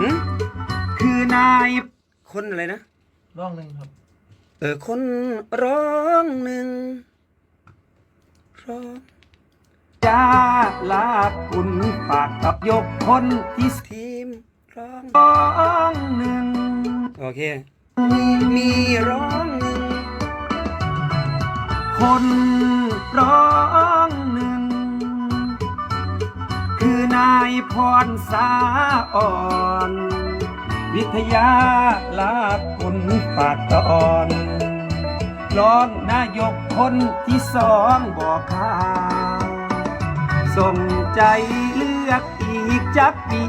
หึคือนายคนอะไรนะ ร่องหนึ่งครับ เออคนร้องหนึ่งร้องยาลาคุณฝากกับยกคนที่ทีมร้องร้องหนึ่งโอเค มีมีร้องหนึ่งคนร้อง นายพรสาอ่อน วิทยาลาคุณปากตอนรองนายกคนที่สองบอกข่าวส่งใจเลือกอีกจักปี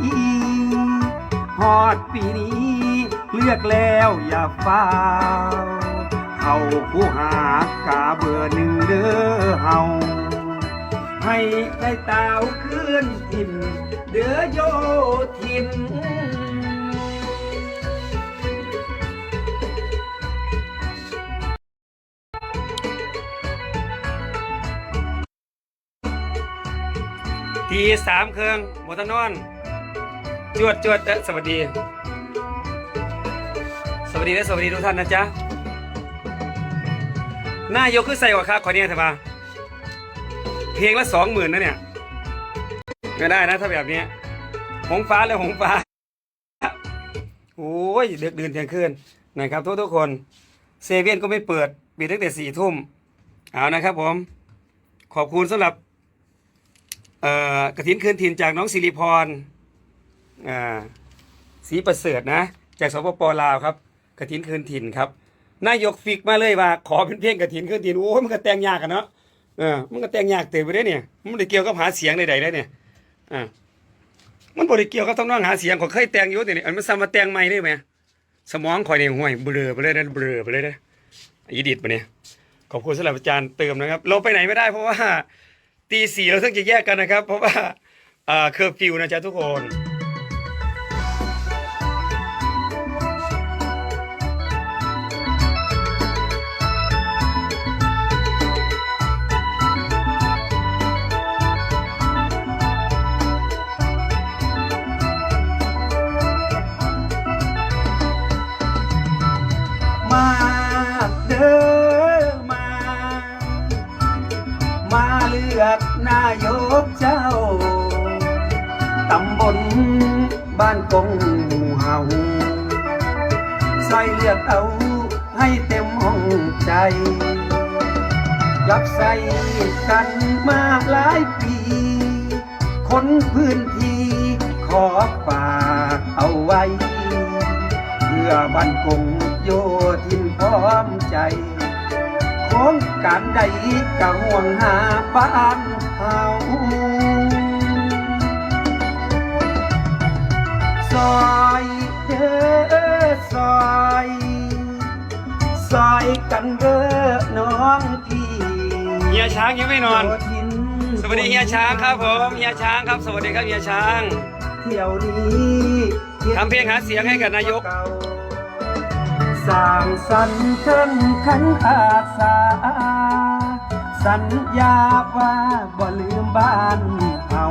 ฮอดปีนี้เลือกแล้วอย่าฟ้าเขาผู้หากาเบอร์หนึ่งเด้อเฮา ให้ได้ตาวขึ้นทินเดือโยทินทีสามเครื่องหมดนอน จวดจวดเสวัสดี สวัสดีและสวัสดีทุกท่านนะจ๊ะหน้ายกขึ้นใส่กว่าครับขอเนี่ยเถอะมา เพลงละสองหมื่นนะเนี่ยก็ได้นะถ้าแบบนี้หงฟ้าแล้วหงฟ้าโอ้ยเดือกเดือนเที่ยงคืนนะครับทุกทุกคนเซเว่นก็ไม่เปิดปิดตั้งแต่สี่ทุ่มเอานะครับผม ขอบคุณสำหรับกระถินคืนถิ่นจากน้องสิริพรอ่าศรีประเสริฐนะ จากสปปลาวครับกระถินคืนถิ่นครับนายกฟิกมาเลยว่า ขอเป็นเพลงกระถินคืนถิ่นโอ้ยมันก็แต่งยากกันเนาะ เออมันก็แต่งยากเต็มไปได้เนี่ยมันได้เกี่ยวกับหาเสียงใดๆได้เนี่ยอ่ามันบ่ได้เกี่ยวกับต้องน้องหาเสียงขอเคยแต่งอยู่แต่นี่อันมันซ้ำมาแต่งใหม่ได้ไหมสมองข่อยเนี่ยห่วยเบลอไปเลยนะเบลอไปเลยนะอีดิทมาเนี่ยขอบคุณสำหรับอาจารย์เติมนะครับ เราไปไหนไม่ได้เพราะว่าตีสี่เราต้องจะแยกกันนะครับ เพราะว่าอ่าเคอร์ฟิวนะจ๊ะทุกคน เด้อมา มาเลือกนายกเจ้า ตำบลบ้านกงหมู่เฮาใส่เลือกเอาให้เต็มห้องใจ รับใส่กันมาหลายปี คนพื้นที่ขอฝากเอาไว้ เพื่อบ้านกง โยทินพร้อมใจของการใดกะห่วงหาบ้านเฮาซอยเด้อซอยซอยกันเด้อน้องพี่เฮียช้างยังไม่นอน โยทิน สวัสดีเฮียช้างครับผมเฮียช้างครับสวัสดีครับเฮียช้าง เที่ยวนี้ทำเพลงหาเสียงให้กับนายก สร้างสรรค์เทิงขันอาสา สัญญาว่าบ่ลืมบ้านเฮา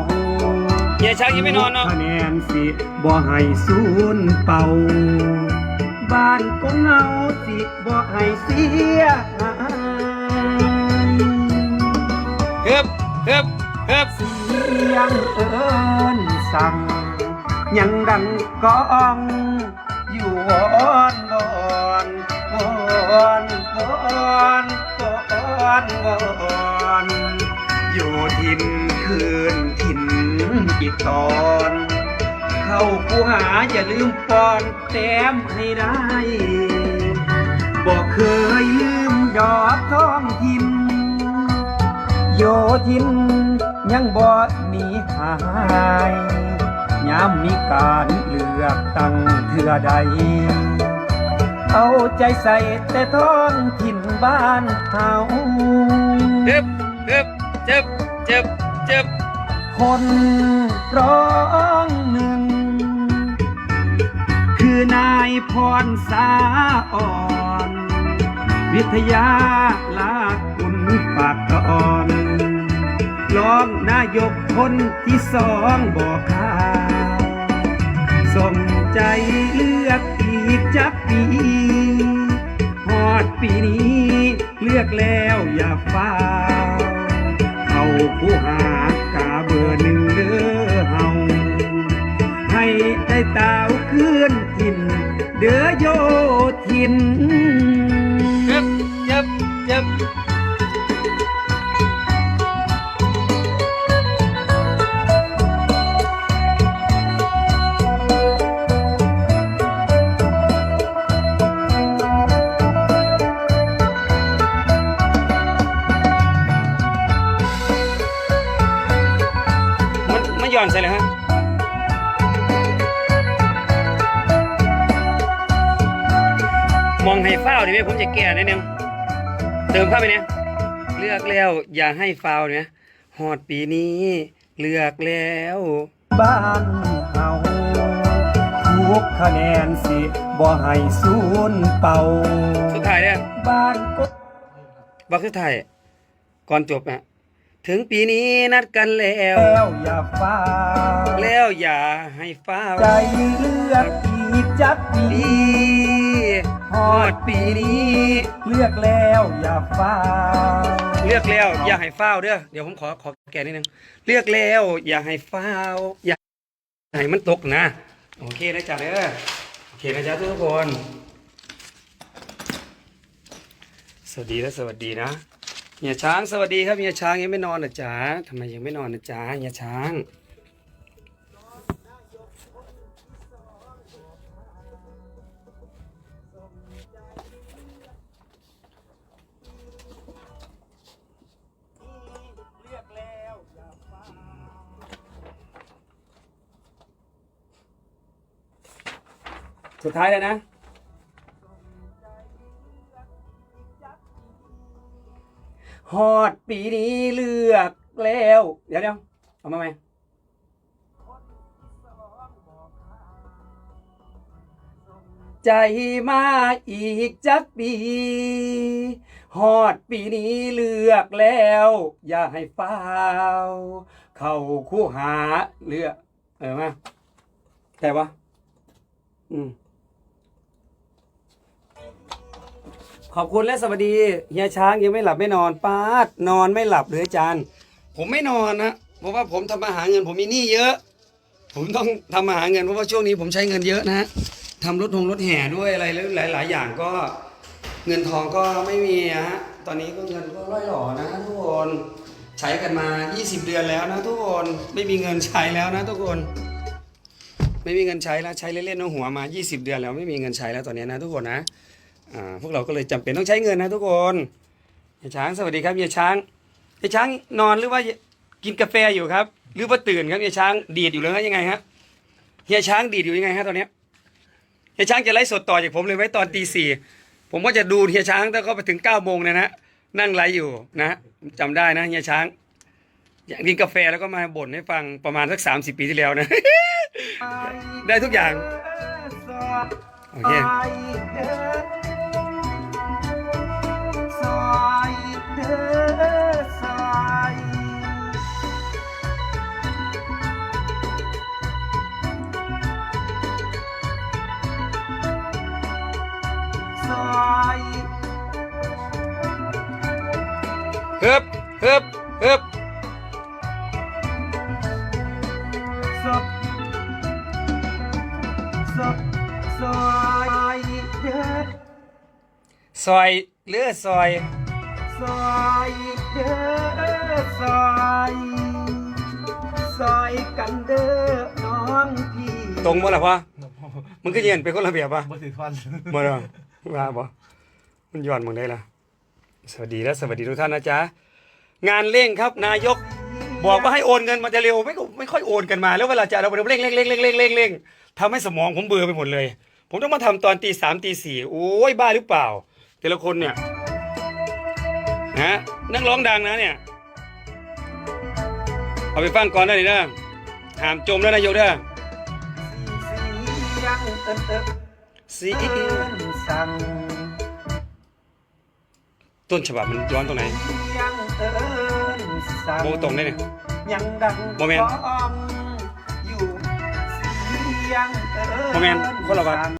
เฮียช้างยังไม่นอนเนาะคะแนนสิบ่ให้ศูนย์เป่า บ้านของเฮาสิบ่ให้เสียหายเฮึบเฮึบเฮึบเสียงเอินสั่ง ยังดังก้อง อยู่วอนวอนว อนวอนวอนวอนอยู่ทินคืนทินอีกตอน เข้าผู้หาอย่าลืมปอนแต้มให้ได้บอกเคยลืมดอกท้องทินโยทินยังบ่หนีหายยามมีการเลือกตั้งเทื่อใด เอาใจใส่แต่ท้องถิ่นบ้านเฮาฮึบฮึบจึบจึบจึบคนร้องหนึ่ง คือนายพรสาอ่อน วิทยาลาคุณปากกอ่อนรองนายกคนที่สองบอกข่าวส่งใจเลือก อีกจักปีฮอดปีนี้ เลือกแล้วอย่าฟ้าวเอาผู้หากาเบอร์หนึ่งเด้อเฮาให้ได้ตาวคืนทินเด้อโยทิน ย่อนใส่เลยฮะมองให้ฟ้าวดิไหมผมจะแก่นิดนึงเติมเข้าไปเนี่ยเลือกแล้วอย่าให้ฟาวเนี่ยหอดปีนี้ เลือกแล้วบ้านเฮาทุกคะแนนสิบ่ให้ศูนย์เป่าสุดท้ายเนี่ยบ้านก็บักสุดท้ายก่อนจบนะ ถึงปีนี้นัดกันแล้ว แล้วอย่าฟ้าแล้วอย่าให้ฟ้าวใจเลือกอีกจักปีดีฮอดปีนี้ เลือกแล้วอย่าฟ้าเลือกแล้วอย่าให้ฟ้าวเด้อเดี๋ยวผมขอขอแก้นิดนึงเลือกแล้วอย่าให้ฟ้าวอย่าให้มันตกนะ โอเคนะจ๊ะเด้อโอเคนะจ๊ะทุกคน สวัสดีและสวัสดีนะ เฮียช้างสวัสดีครับเฮียช้างยังไม่นอนนะจ๊ะทำไมยังไม่นอนนะจ๊ะเฮียช้างสุดท้ายแล้วนะ ฮอดปีนี้เลือกแล้ว เดี๋ยวเดี๋ยวเอามาไหมใจมาอีกจักปีฮอดปีนี้เลือกแล้ว อย่าให้ฟ้าวเข้าคู่หาเลือก เออมาแต่ว่าอืม ขอบคุณและสวัสดีเฮียช้างยังไม่หลับไม่นอนป้าดนอนไม่หลับเลยอาจารย์ ผมไม่นอนนะเพราะว่าผมทำมาหาเงิน ผมมีหนี้เยอะ ผมต้องทำมาหาเงินเพราะว่าช่วงนี้ผมใช้เงินเยอะนะทำรถทงรถแห่ด้วยอะไรแล้วหลายอย่างก็ เงินทองก็ไม่มีอะฮะตอนนี้ก็เงินก็ร่อยหล่อนะทุกคนใช้กันมา 20 เดือนแล้วนะทุกคนไม่มีเงินใช้แล้วนะทุกคน ไม่มีเงินใช้แล้วใช้เล่นๆน้องหัวมา 20 เดือนแล้วไม่มีเงินใช้แล้วตอนนี้นะทุกคนนะ พวกเราก็เลยจำเป็นต้องใช้เงินนะทุกคนเฮียช้างสวัสดีครับเฮียช้างเฮียช้างนอนหรือว่ากินกาแฟอยู่ครับ หรือว่าตื่นครับเฮียช้างดีดอยู่หรือว่ายังไงฮะเฮียช้างดีดอยู่ยังไงฮะตอนเนี้ยเฮียช้างจะไลฟ์สดต่อจากผมเลยไว้ตอนตีสี่ผมก็จะดูเฮียช้างถ้าเขาไปถึงเก้าโมงเนยนะนั่งไลฟ์อยู่นะจำได้นะเฮียช้างอยากกินกาแฟแล้วก็มาบ่นให้ฟังประมาณสักสามสิบปีที่แล้วนะ ได้ทุกอย่าง โอเค ซอยฮึบฮึบฮึบซอยซอยซอยเด้อซอยเลือซอยซอยเด้อซอยซอยกันเด้อน้องพี่ตรงบ่ล่ะพ่อมันก็เย็นไปคนละเบียบป่ะบ่ถือฟันบ่ล่ะ ว่าบ่มันย้อนมึงได้ล่ะ สวัสดีและสวัสดีทุกท่านนะจ๊ะ งานเร่งครับนายก บอกว่าให้โอนเงินมาจะเร็วไม่ก็ไม่ค่อยโอนกันมา แล้วเวลาจะเราไปเร่งเร่งเร่งเร่งเร่งเร่งเร่งทำให้สมองผมเบื่อไปหมดเลย ผมต้องมาทำตอนตีสามตีสี่โอ้ยบ้าหรือเปล่า แต่ละคนเนี่ยนะนักร้องดังนะเนี่ย เอาไปฟังก่อนได้เลยนะห้ามจมแล้วนายกเด้อ สียงเอิ้นเอิ้นสีเอิ้นสั่งต้นฉบับมันย้อนตรงไหนเสียงเอิ้นสั่งโบตรงได้เนี่ยยังดังโมเมนต์ก้องอยู่เสียยงเอิ้โมเมนคนละวัด